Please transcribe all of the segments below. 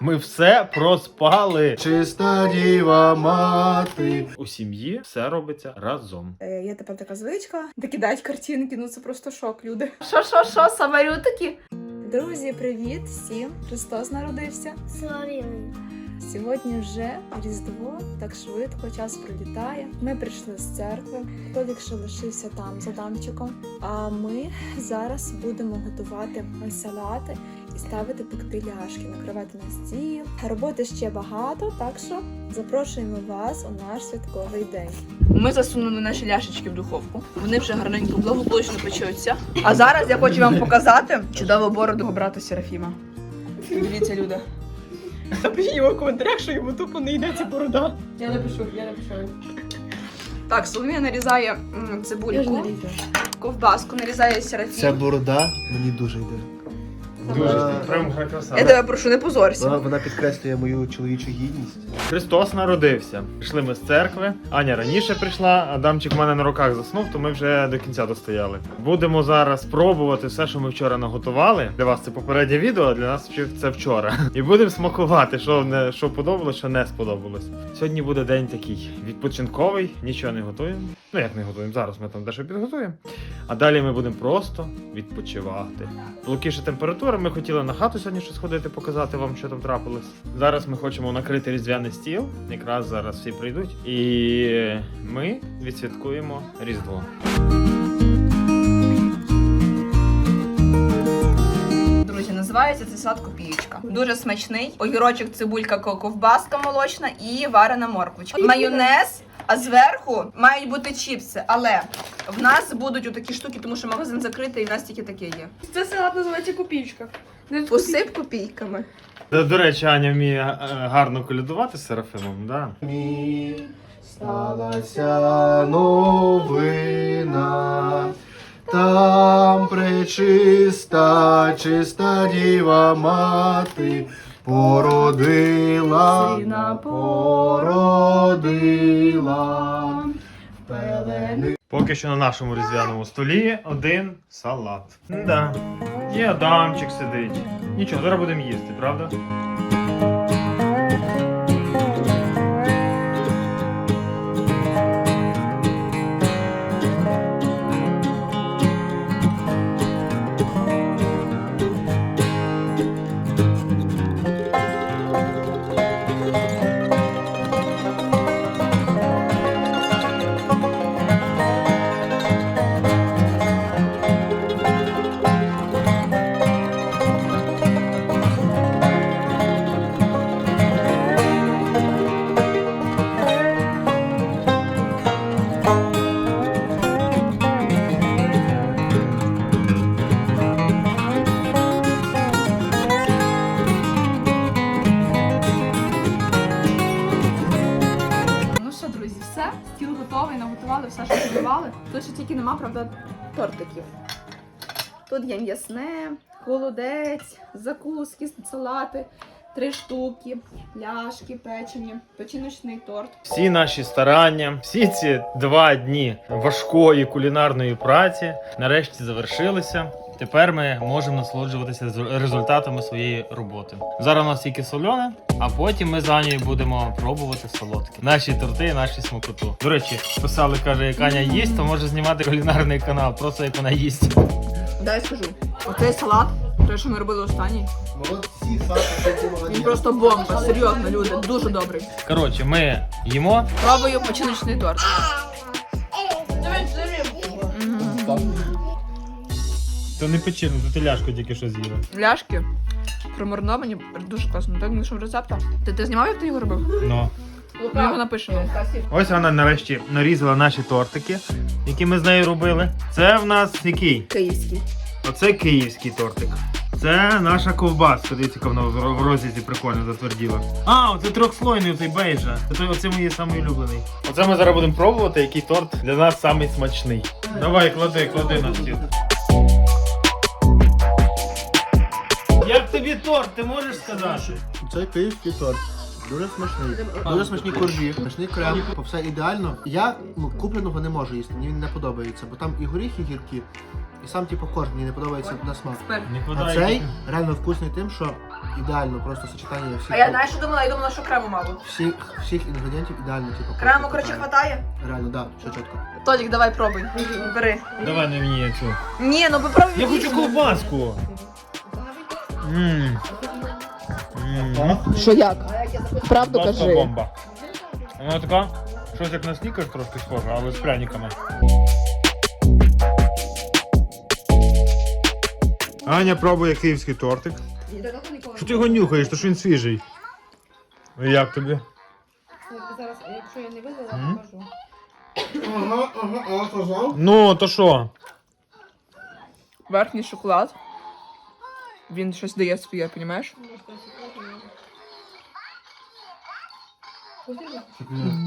Ми все проспали. Чиста діва мати. У сім'ї все робиться разом. Е, Є тепер така звичка. Докидають картинки, ну це просто шок, люди. Що, що, що, самарютики? Друзі, привіт всім! Христос народився. Сьогодні вже Різдво, так швидко, час пролітає. Ми прийшли з церкви. Толік ще лишився там за дамчиком. А ми зараз будемо готувати салати і ставити пекти ляшки, накривати на стіл. Роботи ще багато, так що запрошуємо вас у наш святковий день. Ми засунули наші ляшечки в духовку. Вони вже гарненько благополучно печуться. А зараз я хочу вам показати чудову бороду брата Серафіма. Дивіться, люди. Напишіть йому в коментарях, що йому тупо не йде ця борода. Я напишу, я напишу. Так, Соломія нарізає м, цибульку, ковбаску нарізає Серафім. Ця борода мені дуже йде. Дуже прям краса. Я тебе прошу, не позорся. вона, вона підкреслює мою чоловічу гідність. Христос народився. Прийшли ми з церкви. Аня раніше прийшла, Адамчик в мене на руках заснув, то ми вже до кінця достояли. Будемо зараз пробувати все, що ми вчора наготували. Для вас це попереднє відео, а для нас це вчора. І будемо смакувати, що не що подобалось, що не сподобалось. Сьогодні буде день такий відпочинковий, нічого не готуємо. Ну як не готуємо? Зараз ми там дещо підготуємо. А далі ми будемо просто відпочивати. Лукіша температура. Ми хотіли на хату сьогодні щось ходити, показати вам, що там трапилось. Зараз ми хочемо накрити різдвяний стіл. Якраз зараз всі прийдуть. І ми відсвяткуємо Різдво. Друзі, називається це салат копієчка. Дуже смачний. Огірочок, цибулька, ко- ковбаска молочна і варена морквочка. Майонез. А зверху мають бути чіпси, але в нас будуть отакі штуки, тому що магазин закритий, і в нас тільки таке є. Це салат називається копійка. Посип копійками. До, до речі, Аня вміє е, гарно колядувати з Серафимом, да? Мі сталася новина. Там пречиста, чиста діва мати. Породила, Сина породила. Пелени. Поки що на нашому різдвяному столі один салат. Да. І Адамчик сидить. Нічого, зараз будемо їсти, правда? Тут є м'ясне, холодець, закуски, салати, три штуки, ляшки печені, печіночний торт. Всі наші старання, всі ці два дні важкої кулінарної праці нарешті завершилися. Тепер ми можемо насолоджуватися з- результатами своєї роботи. Зараз у нас тільки солене, а потім ми з Анією будемо пробувати солодке. Наші торти, наші смакоту. До речі, писали, каже, як Аня їсть, то може знімати кулінарний канал, просто як вона їсть. Дай скажу. Оцей салат, той, що ми робили останній, Молодці, Саша, він просто бомба. Серйозно, люди, дуже добрий. Коротше, ми їмо. Пробую печіночний торт. То не печину, то ти ляшку тільки що з'їла. Ляшки промариновані, дуже класно. Так знайшов рецепта. Ти, ти знімав, як ти його робив? Ну. Ми його напишемо. Ось вона нарешті нарізала наші тортики, які ми з нею робили. Це в нас який? Київський. Оце київський тортик. Це наша ковбаска. Дивіться, яка вона в в розрізі прикольно затверділа. А, оце трьохслойний оцей бейджа. Це оце мій самий улюблений. Оце ми зараз будемо пробувати, який торт для нас самий смачний. Давай, клади, клади на стіл. Тобі торт, ти можеш сказати? Це київський торт. Дуже смачний. Дуже смачні коржі, смачний крем, все ідеально. Я ну, купленого не можу їсти, мені він не подобається, бо там і горіхи гіркі, і сам типу корж мені не подобається на смак. А цей реально вкусний тим, що ідеально просто сочетання всіх, А я знаєш, що думала? Я думала, що крему мало. всіх, всіх інгредієнтів ідеально, типу. Крему, коротше, хватає? Реально, да, все чітко. Толік, давай пробуй. Бери. Давай не мені цю. Ні, ну попробуй. Я хочу ковбаску. Ммм. Що як? Правду Ковбаска бомба. Вона така, щось як на снікер трошки схоже, але з пряниками. Аня пробує київський тортик. Що ти його нюхаєш, то що він свіжий. І як тобі? Зараз, якщо я не видала, М? покажу. Ага, ага, а казав? Ну, то що? Верхній шоколад. Він щось дає своє, розумієш?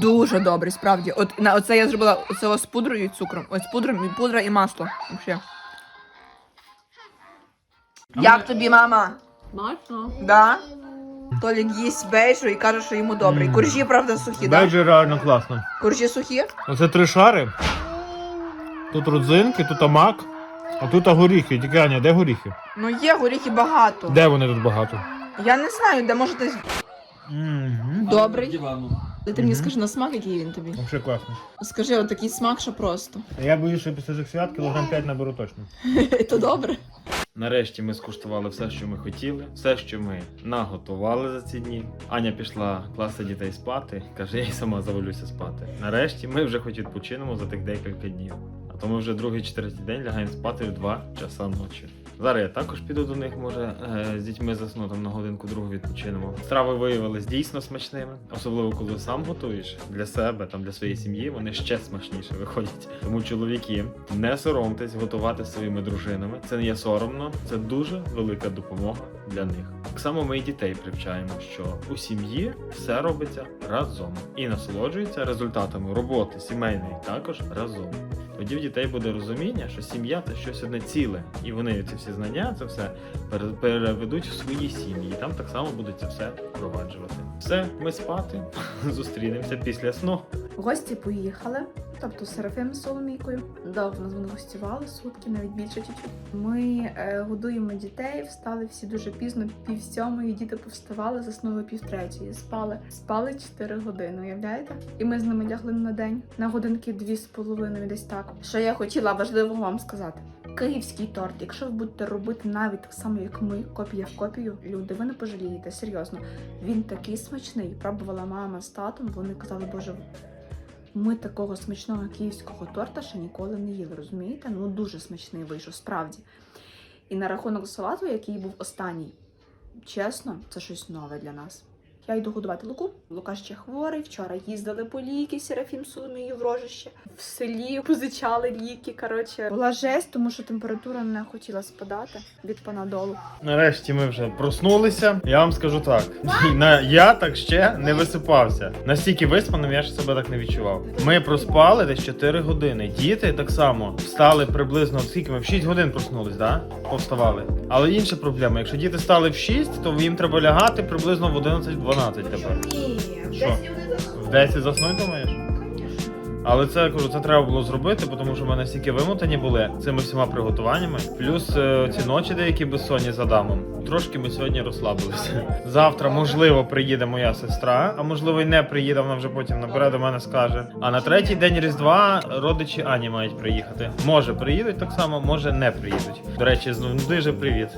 Дуже добрий, справді. От на оце я зробила оце з пудрою і цукром. Ось пудром, і пудра і масло. Вообще. Як тобі, мама? Смачно. Да? Толік їсть бейджу і каже, що йому добрий. Мм. Коржі, правда, сухі, да? Бейджі реально класно. Коржі сухі? Оце три шари. Тут родзинки, тут мак, а тут горіхи. Тільки Аня, де горіхи? Ну є горіхи багато. Де вони тут багато? Я не знаю, де може десь. Угу. Добрий. Ти мені скажи на смак, який він тобі. Вообще класно. Скажи, от такий смак, що просто. Я боюсь, що після цих свят кілограм 5 наберу точно. То добре. Нарешті ми скуштували все, що ми хотіли, все, що ми наготували за ці дні. Аня пішла класти дітей спати, каже, я й сама завалюся спати. Нарешті ми вже хоч відпочинемо за тих декілька днів. А то ми вже другий чи третій день лягаємо спати в 2 часа ночі. Зараз я також піду до них, може, е, з дітьми засну там на годинку другу відпочинемо. Страви виявились дійсно смачними, особливо коли сам готуєш для себе, там для своєї сім'ї, вони ще смачніше виходять. Тому чоловіки, не соромтесь готувати своїми дружинами. Це не є соромно, це дуже велика допомога для них. Так само ми і дітей привчаємо, що у сім'ї все робиться разом і насолоджується результатами роботи сімейної також разом. Тоді в дітей буде розуміння, що сім'я це щось одне ціле, і вони ці всі знання, це все переведуть в свої сім'ї. І там так само будуть це все впроваджувати. Все, ми спати. Зустрінемося після сну. Гості поїхали, тобто Серафим з Соломійкою. Довго нас вони гостювали, сутки, навіть більше чуть-чуть. Ми е, годуємо дітей, встали всі дуже пізно, пів сьомої, діти повставали, заснули пів третьої. Спали. Спали 4 години, уявляєте? І ми з ними лягли на день на годинки дві з половиною, десь так. Що я хотіла важливо вам сказати. Київський торт, якщо ви будете робити навіть так само, як ми, копія в копію, люди, ви не пожалієте, серйозно. Він такий смачний. Пробувала мама з татом, вони казали, боже, ми такого смачного київського торта ще ніколи не їли, розумієте? Ну дуже смачний вийшов, справді. І на рахунок салату, який був останній, чесно, це щось нове для нас. Я йду годувати Луку. Лука ще хворий. Вчора їздили по ліки, Серафім Соломію в рожище. В селі позичали ліки. Коротше, була жесть, тому що температура не хотіла спадати від панадолу. Нарешті ми вже проснулися. Я вам скажу так: на я так ще не висипався. Настільки виспаним я ж себе так не відчував. Ми проспали десь 4 години. Діти так само встали приблизно скільки ми в 6 годин проснулись, да? Повставали. Але інша проблема: якщо діти стали в 6, то їм треба лягати приблизно в 11-12 тепер. Ні, Що? В 10 заснуть, думаєш? Але це я кажу, це треба було зробити, тому що ми настільки вимотані були цими всіма приготуваннями. Плюс е, ці ночі деякі безсонні з Адамом. Трошки ми сьогодні розслабилися. Завтра, можливо, приїде моя сестра, а можливо, й не приїде, вона вже потім набере до мене скаже. А на третій день Різдва родичі Ані мають приїхати. Може приїдуть так само, може не приїдуть. До речі, знову дуже привіт.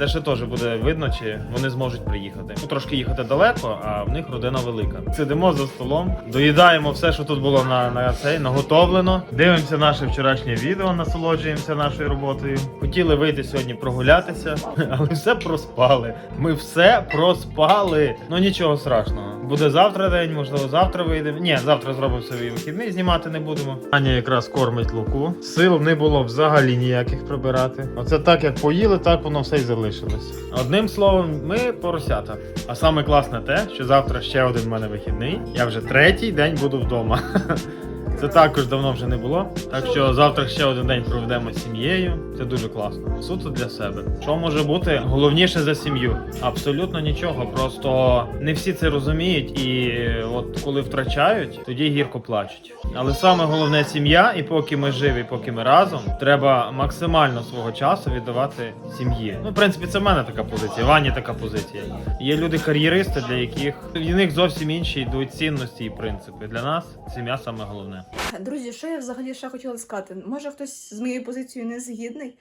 Це ще теж буде видно, чи вони зможуть приїхати. Ну, трошки їхати далеко, а в них родина велика. Сидимо за столом, доїдаємо все, що тут було на, на цей наготовлено. Дивимося наше вчорашнє відео, насолоджуємося нашою роботою. Хотіли вийти сьогодні прогулятися, але все проспали. Ми все проспали. Ну нічого страшного. Буде завтра день, можливо, завтра вийдемо. Ні, завтра зробимо собі вихідний, знімати не будемо. Аня якраз кормить луку. Сил не було взагалі ніяких прибирати. Оце так як поїли, так воно все й залишилось. Одним словом, ми поросята. А саме класне те, що завтра ще один в мене вихідний. Я вже третій день буду вдома. Це також давно вже не було. Так що завтра ще один день проведемо з сім'єю. Це дуже класно. Суто для себе. Що може бути головніше за сім'ю? Абсолютно нічого. Просто не всі це розуміють, і от коли втрачають, тоді гірко плачуть. Але саме головне сім'я, і поки ми живі, поки ми разом, треба максимально свого часу віддавати сім'ї. Ну, в принципі, це в мене така позиція. Вані така позиція. Є люди кар'єристи, для яких в них зовсім інші йдуть цінності і принципи. Для нас сім'я саме головне. Друзі, що я взагалі ще хотіла сказати? Може хтось з моєю позицією не згідний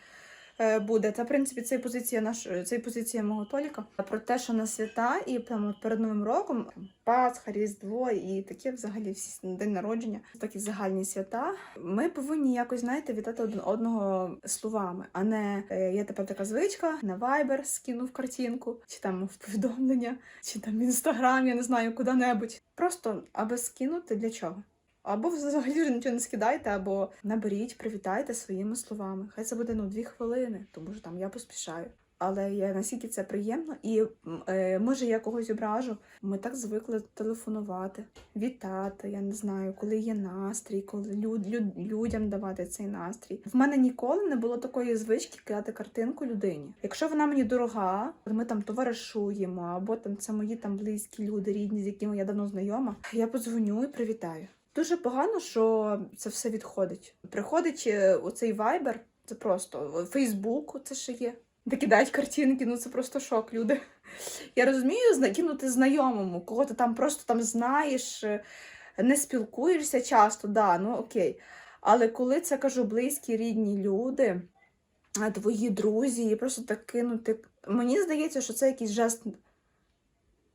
е, буде. Та в принципі це позиція наш, це позиція мого Толіка. Про те, що на свята і прямо перед Новим роком Пасха, Різдво і таке взагалі всі день народження, такі загальні свята. Ми повинні якось знаєте вітати один одного словами, а не е, є тепер така звичка на Viber скинув картинку, чи там в повідомлення, чи там в інстаграм, я не знаю, куди-небудь. Просто аби скинути для чого? Або взагалі нічого не скидайте, або наберіть, привітайте своїми словами. Хай це буде ну дві хвилини, тому що там я поспішаю. Але я наскільки це приємно, і е, може я когось ображу. Ми так звикли телефонувати, вітати. Я не знаю, коли є настрій, коли люд, люд, людям давати цей настрій. В мене ніколи не було такої звички кидати картинку людині. Якщо вона мені дорога, ми там товаришуємо, або там це мої там близькі люди, рідні, з якими я давно знайома. Я подзвоню і привітаю. Дуже погано, що це все відходить. Приходить е, оцей вайбер, це просто Фейсбук, це ще є. Де кидають картинки, ну це просто шок, люди. Я розумію, кинути знайомому, кого ти там просто там знаєш, е, не спілкуєшся часто, да, ну окей. Але коли це кажу близькі рідні люди, твої друзі, і просто так кинути. Мені здається, що це якийсь жест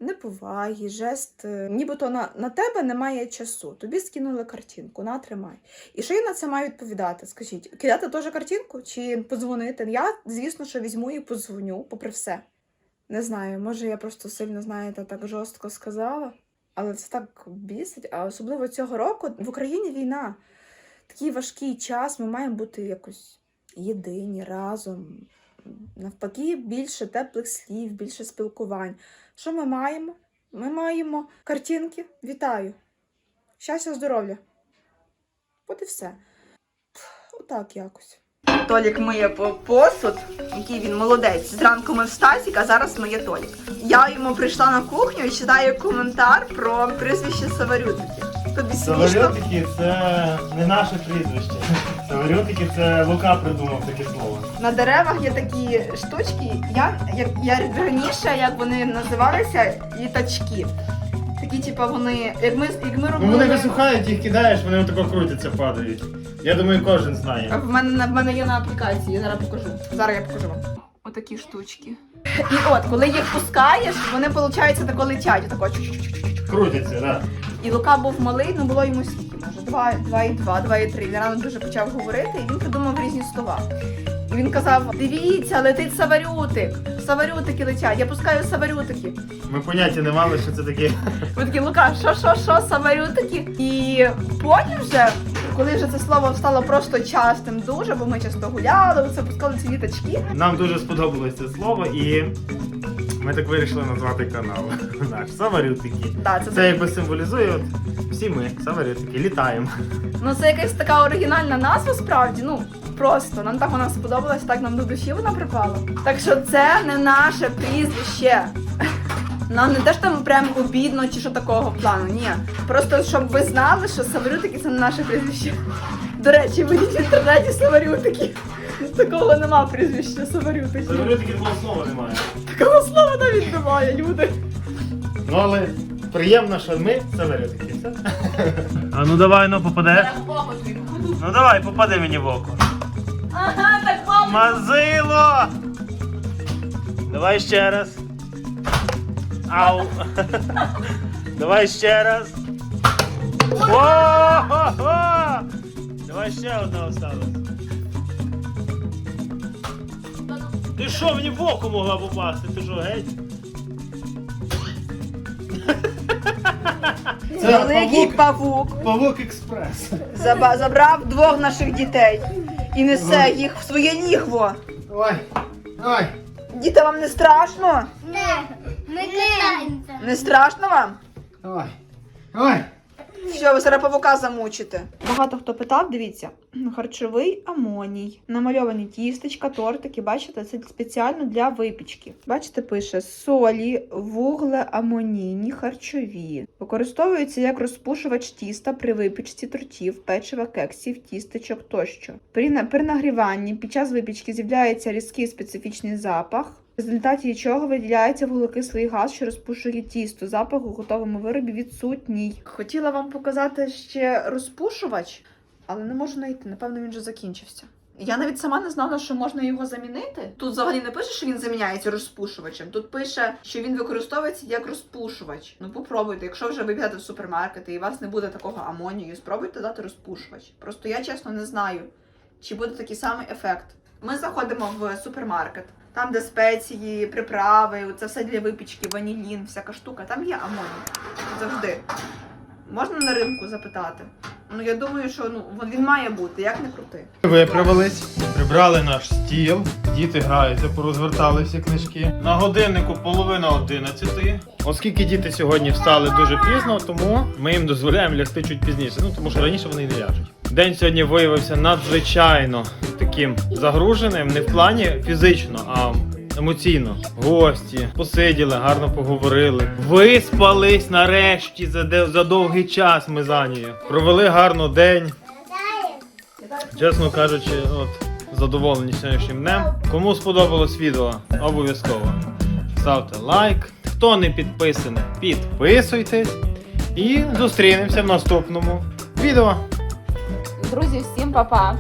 неповаги, жест, е, нібито на, на тебе немає часу. Тобі скинули картинку, на тримай. І що я на це маю відповідати? Скажіть, кидати теж картинку чи подзвонити? Я, звісно, що візьму і подзвоню, попри все. Не знаю, може я просто сильно, знаєте, так жорстко сказала, але це так бісить. А особливо цього року в Україні війна. Такий важкий час, ми маємо бути якось єдині разом. Навпаки, більше теплих слів, більше спілкувань. Що ми маємо? Ми маємо картинки. Вітаю. Щастя, здоров'я. От і все. Отак якось. Толік миє по- посуд, який він молодець. Зранку ми в Стасік, а зараз миє Толік. Я йому прийшла на кухню і читаю коментар про прізвище Саварютики. Тобі смішно? Саварютики це не наше прізвище. Саварютики це Лука придумав таке слово. На деревах є такі штучки, як, як я раніше, як вони називалися, літачки. Такі, типу, вони, як ми, як ми Ну робили. вони висухають, їх кидаєш, вони отако крутяться, падають. Я думаю, кожен А знає. в мене в мене є на аплікації, я зараз покажу. Зараз я покажу вам. Отакі штучки. І от, коли їх пускаєш, вони, виходить, тако летять. Отако. Крутяться, так. І Лука був малий, ну було йому скільки, може, два, два і два, два і три. Він рано дуже почав говорити, і він придумав різні слова. І він казав: дивіться, летить саварютик. Саварютики летять, я пускаю саварютики. Ми поняття не мали, що це таке. Ми такі, Лука, що, що, що, саварютики? І потім вже, коли вже це слово стало просто частим дуже, бо ми часто гуляли, оце пускали ці літачки. Нам дуже сподобалось це слово, і ми так вирішили назвати канал. Наш Саварютики. Да, це, Це якби символізує от всі ми, Саварютики, літаємо. Ну це якась така оригінальна назва справді. Ну просто нам так вона сподобалась, так нам до душі вона припала. Так що це не наше прізвище. Нам не те, що там прям обідно чи що такого плану. Ні. Просто щоб ви знали, що Саварютики це не наше прізвище. До речі, вийдіть в інтернеті Саварютики. Такого нема прізвища Саварютики. Саварютики такого слова немає. Такого слова навіть немає, люди. Ну але приємно, що ми Саварютики. Все. А ну давай, ну попаде. Ну давай, попади мені в око. Ага, так мало. Мазило! Давай ще раз. Ау! Давай ще раз. О-хо-хо! Давай ще одна осталось. Ти що, мені в око могла попасти? Ти що, геть? Великий павук. Павук Експрес. Заба- забрав двох наших дітей і несе їх в своє лігво. Ой, ой. Діти, вам не страшно? Не, ми кидаємося. Не страшно вам? Ой. Ой. Все, ви зараз павука замучите. Багато хто питав, дивіться, харчовий амоній, намальовані тістечка, тортики. Бачите, це спеціально для випічки. Бачите, пише солі, вуглеамонійні харчові. Використовуються як розпушувач тіста при випічці тортів, печива, кексів, тістечок тощо. При, при нагріванні під час випічки з'являється різкий специфічний запах. В результаті чого виділяється вуглекислий газ, що розпушує тісто. Запах у готовому виробі відсутній. Хотіла вам показати ще розпушувач, але не можу знайти. Напевно, він вже закінчився. Я навіть сама не знала, що можна його замінити. Тут взагалі не пише, що він заміняється розпушувачем. Тут пише, що він використовується як розпушувач. Ну попробуйте, якщо вже ви підете в супермаркети і у вас не буде такого амонію, спробуйте дати розпушувач. Просто я чесно не знаю, чи буде такий самий ефект. Ми заходимо в супермаркет, там, де спеції, приправи, це все для випічки, ванілін, всяка штука. Там є амоній. Завжди. Можна на ринку запитати. Ну я думаю, що ну він має бути, як не крути. Виправились, прибрали наш стіл, діти граються, порозвертали всі книжки. На годиннику половина одинадцятої. Оскільки діти сьогодні встали дуже пізно, тому ми їм дозволяємо лягти чуть пізніше. Ну тому що раніше вони не ляжуть. День сьогодні виявився надзвичайно таким загруженим, не в плані фізично, а емоційно. Гості посиділи, гарно поговорили. Виспались нарешті за, за довгий час. Ми за нею. Провели гарно день. Чесно кажучи, от задоволені сьогоднішнім днем. Кому сподобалось відео, обов'язково ставте лайк. Хто не підписаний, підписуйтесь. І зустрінемося в наступному відео. Друзі, всім па-па!